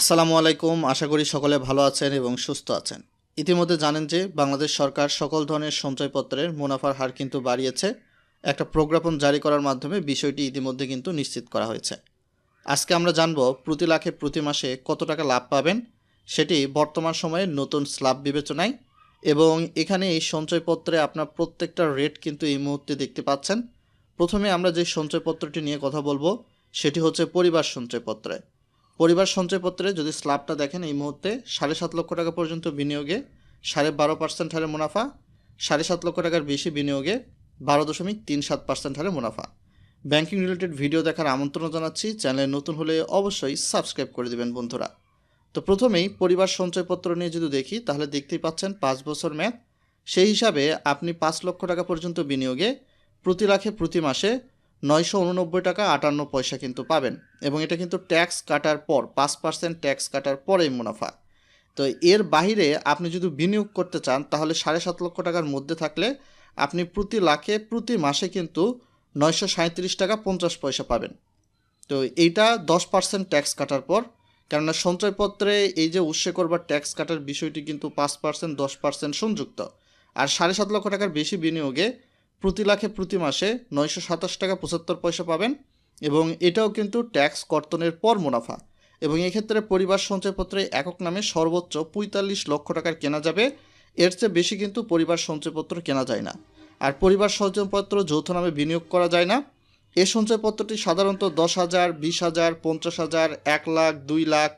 আসসালামু আলাইকুম, আশা করি সকলে ভালো আছেন এবং সুস্থ আছেন। ইতিমধ্যে জানেন যে বাংলাদেশ সরকার সকল ধরনের সঞ্চয়পত্রের মুনাফার হার কিন্তু বাড়িয়েছে। একটা প্রজ্ঞাপন জারি করার মাধ্যমে বিষয়টি ইতিমধ্যে কিন্তু নিশ্চিত করা হয়েছে। আজকে আমরা জানব প্রতি লাখে প্রতি মাসে কত টাকা লাভ পাবেন, সেটি বর্তমান সময়ে নতুন স্ল্যাব বিবেচনায় এবং এখানে এই সঞ্চয়পত্রে আপনার প্রত্যেকটা রেট কিন্তু এই মুহূর্তে দেখতে পাচ্ছেন। প্রথমে আমরা যে সঞ্চয়পত্রটি নিয়ে কথা বলব, সেটি হচ্ছে পরিবার সঞ্চয়পত্রে। পরিবার সঞ্চয়পত্রে যদি স্ল্যাবটা দেখেন এই মুহূর্তে সাড়ে সাত লক্ষ টাকা পর্যন্ত বিনিয়োগে, সাড়ে বারো পার্সেন্ট হারে মুনাফা, সাড়ে সাত লক্ষ টাকার বেশি বিনিয়োগে, বারো দশমিক তিন সাত পার্সেন্ট হারে মুনাফা। ব্যাংকিং রিলেটেড ভিডিও দেখার আমন্ত্রণ জানাচ্ছি। চ্যানেলে নতুন হলে অবশ্যই সাবস্ক্রাইব করে দেবেন বন্ধুরা। তো প্রথমেই পরিবার সঞ্চয়পত্র নিয়ে যদি দেখি, তাহলে দেখতেই পাচ্ছেন পাঁচ বছর মেয়াদ। সেই হিসাবে আপনি পাঁচ লক্ষ টাকা পর্যন্ত বিনিয়োগে প্রতি লাখে প্রতি মাসে নয়শো উননব্বই টাকা আটান্ন পয়সা কিন্তু পাবেন এবং এটা কিন্তু ট্যাক্স কাটার পর, পাঁচ পার্সেন্ট ট্যাক্স কাটার পরেই মুনাফা। তো এর বাইরে আপনি যদি বিনিয়োগ করতে চান, তাহলে সাড়ে সাত লক্ষ টাকার মধ্যে থাকলে আপনি প্রতি লাখে, প্রতি মাসে কিন্তু নয়শো সাঁত্রিশ টাকা পঞ্চাশ পয়সা পাবেন। তো এইটা দশ পার্সেন্ট ট্যাক্স কাটার পর, কেননা সঞ্চয়পত্রে এই যে উৎসে করবার ট্যাক্স কাটার বিষয়টি কিন্তু পাঁচ পার্সেন্ট, দশ পার্সেন্ট সংযুক্ত। আর সাড়ে সাত লক্ষ টাকার বেশি বিনিয়োগে প্রতি লাখে প্রতি মাসে নয়শো সাতাশ টাকা পঁচাত্তর পয়সা পাবেন এবং এটাও কিন্তু ট্যাক্স কর্তনের পর মুনাফা। এবং এক্ষেত্রে পরিবার সঞ্চয়পত্রে একক নামে সর্বোচ্চ পঁয়তাল্লিশ লক্ষ টাকার কেনা যাবে। এর চেয়ে বেশি কিন্তু পরিবার সঞ্চয়পত্র কেনা যায় না। আর পরিবার সঞ্চয়পত্র যৌথ নামে বিনিয়োগ করা যায় না। এই সঞ্চয়পত্রটি সাধারণত দশ হাজার, বিশ হাজার, পঞ্চাশ হাজার, এক লাখ, দুই লাখ,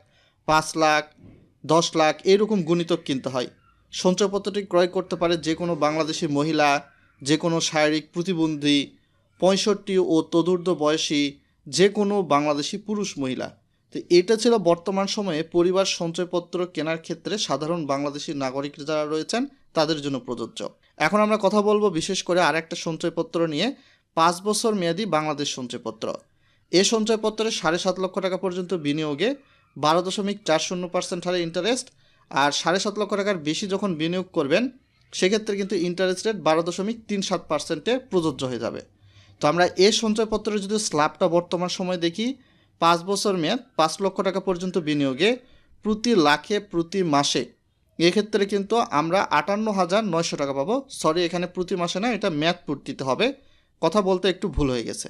পাঁচ লাখ, দশ লাখ এরকম গুণিতক কিনতে হয়। সঞ্চয়পত্রটি ক্রয় করতে পারে যে কোনো বাংলাদেশি মহিলা যে কোনো শারীরিক প্রতিবন্ধী, পঁয়ষট্টি ও তদূর্ধ্ব বয়সী যে কোনো বাংলাদেশি পুরুষ মহিলা। তো এটা ছিল বর্তমান সময়ে পরিবার সঞ্চয়পত্র কেনার ক্ষেত্রে সাধারণ বাংলাদেশি নাগরিক যারা রয়েছেন, তাদের জন্য প্রযোজ্য। এখন আমরা কথা বলব বিশেষ করে আরেকটা সঞ্চয়পত্র নিয়ে, পাঁচ বছর মেয়াদি বাংলাদেশ সঞ্চয়পত্র। এ সঞ্চয়পত্রে সাড়ে সাত লক্ষ টাকা পর্যন্ত বিনিয়োগে বারো দশমিক চার শূন্য পার্সেন্ট হারে ইন্টারেস্ট আর সাড়ে সাত লক্ষ টাকার বেশি যখন বিনিয়োগ করবেন সেক্ষেত্রে কিন্তু ইন্টারেস্ট রেট বারো দশমিক তিন সাত পার্সেন্টে প্রযোজ্য হয়ে যাবে। তো আমরা এ সঞ্চয়পত্রের যদি স্ল্যাবটা বর্তমান সময় দেখি, পাঁচ বছর মেয়াদ পাঁচ লক্ষ টাকা পর্যন্ত বিনিয়োগে প্রতি লাখে প্রতি মাসে এক্ষেত্রে কিন্তু আমরা আটান্ন হাজার নয়শো টাকা পাবো। সরি এখানে প্রতি মাসে না, এটা মেয়াদ পূর্তিতে হবে। কথা বলতে একটু ভুল হয়ে গেছে।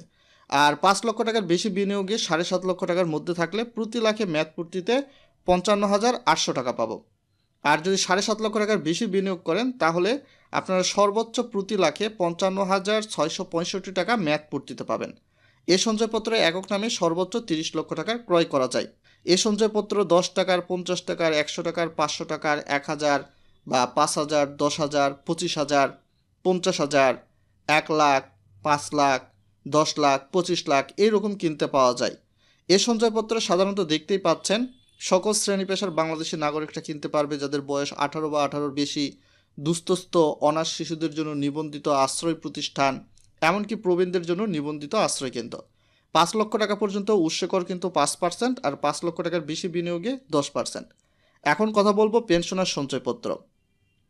আর পাঁচ লক্ষ টাকার বেশি বিনিয়োগে সাড়ে সাত লক্ষ টাকার মধ্যে থাকলে প্রতি লাখে মেয়াদ পূর্তিতে পঞ্চান্ন হাজার আটশো টাকা পাবো। আর যদি সাড়ে সাত লক্ষ টাকার বেশি বিনিয়োগ করেন, তাহলে আপনারা সর্বোচ্চ প্রতি লাখে পঞ্চান্ন হাজার ছয়শো পঁয়ষট্টি টাকা মেয়াদ পূর্তিতে পাবেন। এ সঞ্চয়পত্রে একক নামে সর্বোচ্চ তিরিশ লক্ষ টাকার ক্রয় করা যায়। এ সঞ্চয়পত্র দশ টাকার, পঞ্চাশ টাকার, একশো টাকার, পাঁচশো টাকার, এক হাজার বা পাঁচ হাজার, দশ হাজার, পঁচিশ হাজার, পঞ্চাশ হাজার, এক লাখ, পাঁচ লাখ, দশ লাখ, পঁচিশ লাখ এইরকম কিনতে পাওয়া যায়। এ সঞ্চয়পত্র সাধারণত দেখতেই পাচ্ছেন সকল শ্রেণি পেশার বাংলাদেশি নাগরিকরা কিনতে পারবে যাদের বয়স আঠারো বা আঠারোর বেশি, দুস্থস্থ অনাথ শিশুদের জন্য নিবন্ধিত আশ্রয় প্রতিষ্ঠান, এমনকি প্রবীণদের জন্য নিবন্ধিত আশ্রয় কেন্দ্র। পাঁচ লক্ষ টাকা পর্যন্ত উৎসকর কিন্তু পাঁচ পার্সেন্ট আর পাঁচ লক্ষ টাকার বেশি বিনিয়োগে দশ পার্সেন্ট। এখন কথা বলব পেনশনার সঞ্চয়পত্র।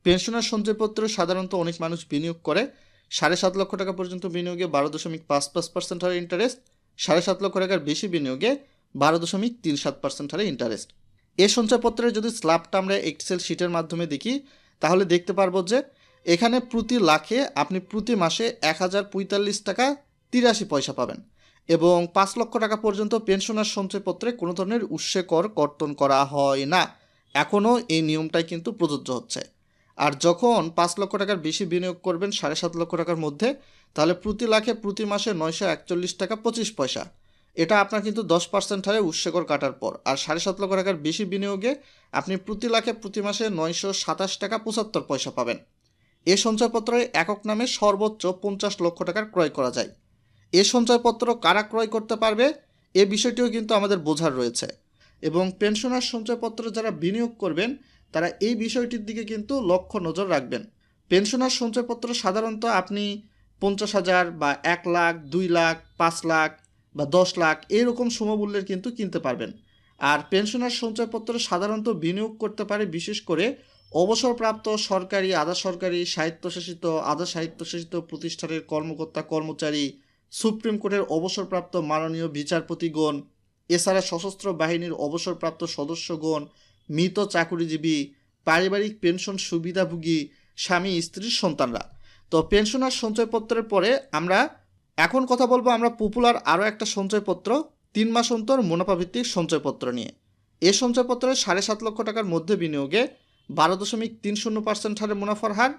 পেনশনার সঞ্চয়পত্র সাধারণত অনেক মানুষ বিনিয়োগ করে। সাড়ে সাত লক্ষ টাকা পর্যন্ত বিনিয়োগে বারো দশমিক পাঁচ পাঁচ পার্সেন্ট হারে ইন্টারেস্ট। সাড়ে সাত লক্ষ টাকার বেশি বিনিয়োগে বারো দশমিক তিন সাত পার্সেন্ট হারে ইন্টারেস্ট এ সঞ্চয়পত্রের যদি স্ল্যাবটা আমরা এক্সেল শিটের মাধ্যমে দেখি, তাহলে দেখতে পারব যে এখানে প্রতি লাখে আপনি প্রতি মাসে এক হাজার পঁয়তাল্লিশ টাকা তিরাশি পয়সা পাবেন এবং পাঁচ লক্ষ টাকা পর্যন্ত পেনশনার সঞ্চয়পত্রে কোনো ধরনের উৎসে কর কর্তন করা হয় না। এখনও এই নিয়মটাই কিন্তু প্রযোজ্য হচ্ছে। আর যখন পাঁচ লক্ষ টাকার বেশি বিনিয়োগ করবেন সাড়ে সাত লক্ষ টাকার মধ্যে, তাহলে প্রতি লাখে প্রতি মাসে নয়শো একচল্লিশ টাকা পঁচিশ পয়সা। এটা আপনার কিন্তু দশ পার্সেন্ট হারে উৎসেকর কাটার পর। আর সাড়ে সাত লক্ষ টাকার বেশি বিনিয়োগে আপনি প্রতি লাখে প্রতি মাসে নয়শো সাতাশ টাকা পঁচাত্তর পয়সা পাবেন। এ সঞ্চয়পত্রে একক নামে সর্বোচ্চ পঞ্চাশ লক্ষ টাকার ক্রয় করা যায়। এ সঞ্চয়পত্র কারা ক্রয় করতে পারবে, এ বিষয়টিও কিন্তু আমাদের বোঝার রয়েছে। এবং পেনশনার সঞ্চয়পত্র যারা বিনিয়োগ করবেন, তারা এই বিষয়টির দিকে কিন্তু লক্ষ্য নজর রাখবেন। পেনশনার সঞ্চয়পত্র সাধারণত আপনি পঞ্চাশ হাজার বা এক লাখ, দুই লাখ, পাঁচ লাখ বা দশ লাখ এরকম সমমূল্যের কিন্তু কিনতে পারবেন। আর পেনশনার সঞ্চয়পত্র সাধারণত বিনিয়োগ করতে পারে, বিশেষ করে অবসরপ্রাপ্ত সরকারি, আধা সরকারি, স্বায়ত্তশাসিত, আধা স্বায়ত্তশাসিত প্রতিষ্ঠানের কর্মকর্তা, কর্মচারী, সুপ্রিম কোর্টের অবসরপ্রাপ্ত মাননীয় বিচারপতিগণ, এছাড়া সশস্ত্র বাহিনীর অবসরপ্রাপ্ত সদস্যগণ, মৃত চাকুরিজীবী, পারিবারিক পেনশন সুবিধাভোগী, স্বামী স্ত্রীর সন্তানরা। তো পেনশনার সঞ্চয়পত্রের পরে আমরা এখন কথা বলব আমরা পপুলার আরও একটা সঞ্চয়পত্র, তিন মাস অন্তর মুনাফাভিত্তিক সঞ্চয়পত্র নিয়ে। এ সঞ্চয়পত্রে সাড়ে সাত লক্ষ টাকার মধ্যে বিনিয়োগে বারো দশমিক তিন শূন্য পার্সেন্ট হারে মুনাফার হার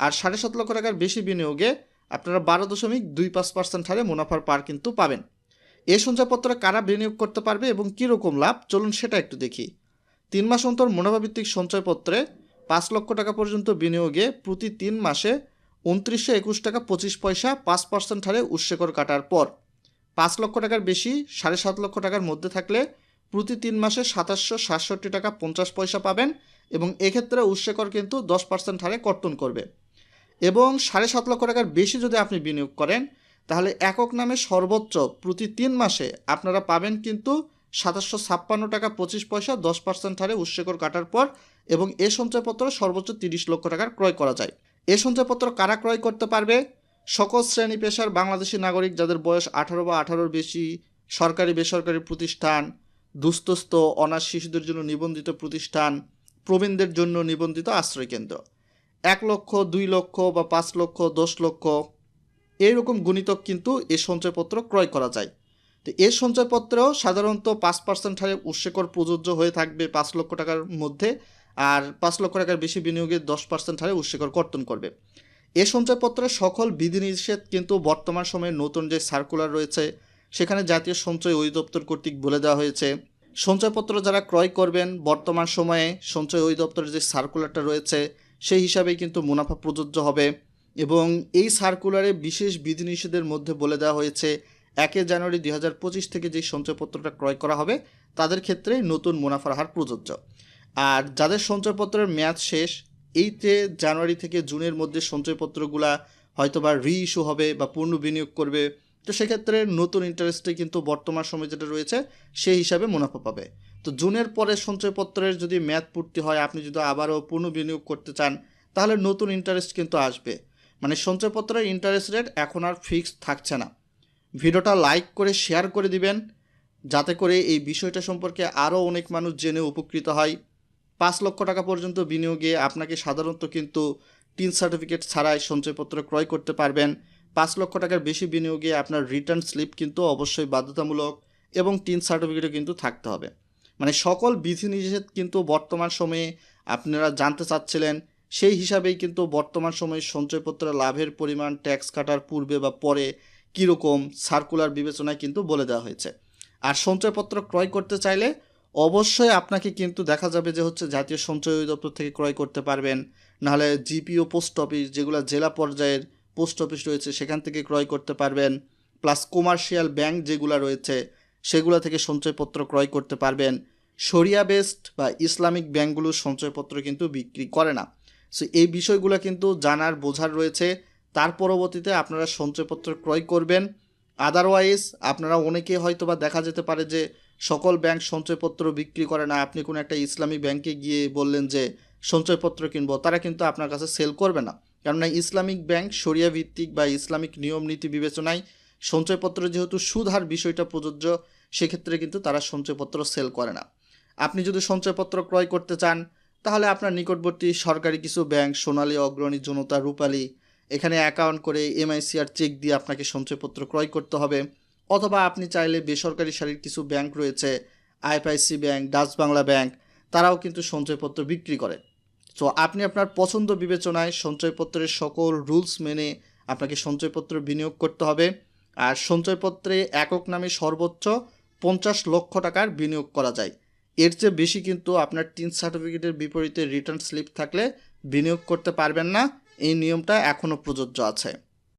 আর সাড়ে সাত লক্ষ টাকার বেশি বিনিয়োগে আপনারা বারো দশমিক দুই পাঁচ পার্সেন্ট হারে মুনাফার পার কিন্তু পাবেন। এ সঞ্চয়পত্রে কারা বিনিয়োগ করতে পারবে এবং কীরকম লাভ, চলুন সেটা একটু দেখি। তিন মাস অন্তর মুনাফাভিত্তিক সঞ্চয়পত্রে পাঁচ লক্ষ টাকা পর্যন্ত বিনিয়োগে প্রতি তিন মাসে উনত্রিশশো একুশ টাকা পঁচিশ পয়সা পাঁচ পার্সেন্ট হারে উৎসেকর কাটার পর। পাঁচ লক্ষ টাকার বেশি, সাড়ে সাত লক্ষ টাকার মধ্যে থাকলে প্রতি তিন মাসে সাতাশশো সাতষট্টি টাকা পঞ্চাশ পয়সা পাবেন এবং এক্ষেত্রে উৎসেকর কিন্তু দশ পার্সেন্ট হারে কর্তন করবে। এবং সাড়ে সাত লক্ষ টাকার বেশি যদি আপনি বিনিয়োগ করেন, তাহলে একক নামে সর্বোচ্চ প্রতি তিন মাসে আপনারা পাবেন কিন্তু সাতাশশো ছাপ্পান্ন টাকা পঁচিশ পয়সা দশ পার্সেন্ট হারে উৎসেকর কাটার পর এবং এ সঞ্চয়পত্র সর্বোচ্চ তিরিশ লক্ষ টাকার ক্রয় করা যায়। এ সঞ্চয়পত্র কারা ক্রয় করতে পারবে? সকল শ্রেণি পেশার বাংলাদেশি নাগরিক যাদের বয়স আঠারো বা আঠারোর বেশি, সরকারি, বেসরকারি প্রতিষ্ঠান, দুস্থস্থ, অনাথ শিশুদের জন্য নিবন্ধিত প্রতিষ্ঠান, প্রবীণদের জন্য নিবন্ধিত আশ্রয় কেন্দ্র এক লক্ষ, দুই লক্ষ বা পাঁচ লক্ষ, দশ লক্ষ এইরকম গুণিতক কিন্তু এ সঞ্চয়পত্র ক্রয় করা যায়। তো এ সঞ্চয়পত্রেও সাধারণত পাঁচ পার্সেন্ট হারে উৎসেকর প্রযোজ্য হয়ে থাকবে পাঁচ লক্ষ টাকার মধ্যে। আর পাঁচ লক্ষ টাকার বেশি বিনিয়োগে দশ পার্সেন্ট হারে উৎসেকর কর্তন করবে। এ সঞ্চয়পত্রের সকল বিধিনিষেধ কিন্তু বর্তমান সময়ে নতুন যে সার্কুলার রয়েছে, সেখানে জাতীয় সঞ্চয় অধিদপ্তর কর্তৃক বলে দেওয়া হয়েছে। সঞ্চয়পত্র যারা ক্রয় করবেন, বর্তমান সময়ে সঞ্চয় অধিদপ্তরের যে সার্কুলারটা রয়েছে, সেই হিসাবেই কিন্তু মুনাফা প্রযোজ্য হবে এবং এই সার্কুলারে বিশেষ বিধিনিষেধের মধ্যে বলে দেওয়া হয়েছে, একে জানুয়ারি দুই হাজার পঁচিশ থেকে যে সঞ্চয়পত্রটা ক্রয় করা হবে, তাদের ক্ষেত্রে নতুন মুনাফার হার প্রযোজ্য। আর যাদের সঞ্চয়পত্রের মেয়াদ শেষ, এইতে জানুয়ারি থেকে জুনের মধ্যে সঞ্চয়পত্রগুলা হয়তো বা রি ইস্যু হবে বা পূর্ণ বিনিয়োগ করবে। তো সেক্ষেত্রে নতুন ইন্টারেস্টে কিন্তু বর্তমান সময় যেটা রয়েছে, সেই হিসাবে মুনাফা পাবে। তো জুনের পরে সঞ্চয়পত্রের যদি মেয়াদ পূর্তি হয়, আপনি যদি আবারও পূর্ণ বিনিয়োগ করতে চান, তাহলে নতুন ইন্টারেস্ট কিন্তু আসবে। মানে সঞ্চয়পত্রের ইন্টারেস্ট রেট এখন আর ফিক্সড থাকছে না। ভিডিওটা লাইক করে শেয়ার করে দিবেন, যাতে করে এই বিষয়টা সম্পর্কে আরও অনেক মানুষ জেনে উপকৃত হয়। পাঁচ লক্ষ টাকা পর্যন্ত বিনিয়োগে আপনাকে সাধারণত কিন্তু টিন সার্টিফিকেট ছাড়াই সঞ্চয়পত্র ক্রয় করতে পারবেন। পাঁচ লক্ষ টাকার বেশি বিনিয়োগে আপনার রিটার্ন স্লিপ কিন্তু অবশ্যই বাধ্যতামূলক এবং টিন সার্টিফিকেটও কিন্তু থাকতে হবে। মানে সকল বিধিনিষেধ কিন্তু বর্তমান সময়ে আপনারা জানতে চাচ্ছিলেন, সেই হিসাবেই কিন্তু বর্তমান সময়ে সঞ্চয়পত্রের লাভের পরিমাণ ট্যাক্স কাটার পূর্বে বা পরে কীরকম সার্কুলার বিবেচনায় কিন্তু বলে দেওয়া হয়েছে। আর সঞ্চয়পত্র ক্রয় করতে চাইলে অবশ্যই আপনাকে কিন্তু দেখা যাবে যে হচ্ছে জাতীয় সঞ্চয় অধিদপ্তর থেকে ক্রয় করতে পারবেন। নাহলে জিপিও, পোস্ট অফিস যেগুলো জেলা পর্যায়ের পোস্ট অফিস রয়েছে, সেখান থেকে ক্রয় করতে পারবেন। প্লাস কমার্শিয়াল ব্যাংক যেগুলো রয়েছে, সেগুলো থেকে সঞ্চয়পত্র ক্রয় করতে পারবেন। শরিয়া বেসড বা ইসলামিক ব্যাংকগুলোর সঞ্চয়পত্র কিন্তু বিক্রি করে না। সো এই বিষয়গুলো কিন্তু জানার, বোঝার রয়েছে। তার পরবর্তীতে আপনারা সঞ্চয়পত্র ক্রয় করবেন। আদারওয়াইজ আপনারা অনেকে হয়তো বা দেখা যেতে পারে যে সকল ব্যাংক সঞ্চয়পত্র বিক্রি করে না। আপনি কোনো একটা ইসলামী ব্যাংকে গিয়ে বললেন যে সঞ্চয়পত্র কিনবো, তারা কিন্তু আপনার কাছে সেল করবে না। কেননা ইসলামিক ব্যাংক সরিয়া ভিত্তিক বা ইসলামিক নিয়ম, নীতি বিবেচনায় সঞ্চয়পত্র যেহেতু সুদহার বিষয়টা প্রযোজ্য, সেক্ষেত্রে কিন্তু তারা সঞ্চয়পত্র সেল করে না। আপনি যদি সঞ্চয়পত্র ক্রয় করতে চান, তাহলে আপনার নিকটবর্তী সরকারি কিছু ব্যাংক, সোনালী, অগ্রণী, জনতা, রূপালী, এখানে অ্যাকাউন্ট করে এমআইসিআর চেক দিয়ে আপনাকে সঞ্চয়পত্র ক্রয় করতে হবে। অথবা আপনি চাইলে বেসরকারি সারির কিছু ব্যাংক রয়েছে, IFIC bank, Dutch Bangla bank, তারাও কিন্তু সঞ্চয়পত্র বিক্রি করে। তো আপনি আপনার পছন্দ বিবেচনায় সঞ্চয়পত্রের সকল রুলস মেনে আপনাকে সঞ্চয়পত্র বিনিয়োগ করতে হবে। আর সঞ্চয়পত্রে একক নামে সর্বোচ্চ পঞ্চাশ লক্ষ টাকার বিনিয়োগ করা যায়। এর চেয়ে বেশি কিন্তু আপনার তিন সার্টিফিকেটের বিপরীতে রিটার্ন স্লিপ থাকলে বিনিয়োগ করতে পারবেন না। এই নিয়মটা এখনও প্রযোজ্য আছে।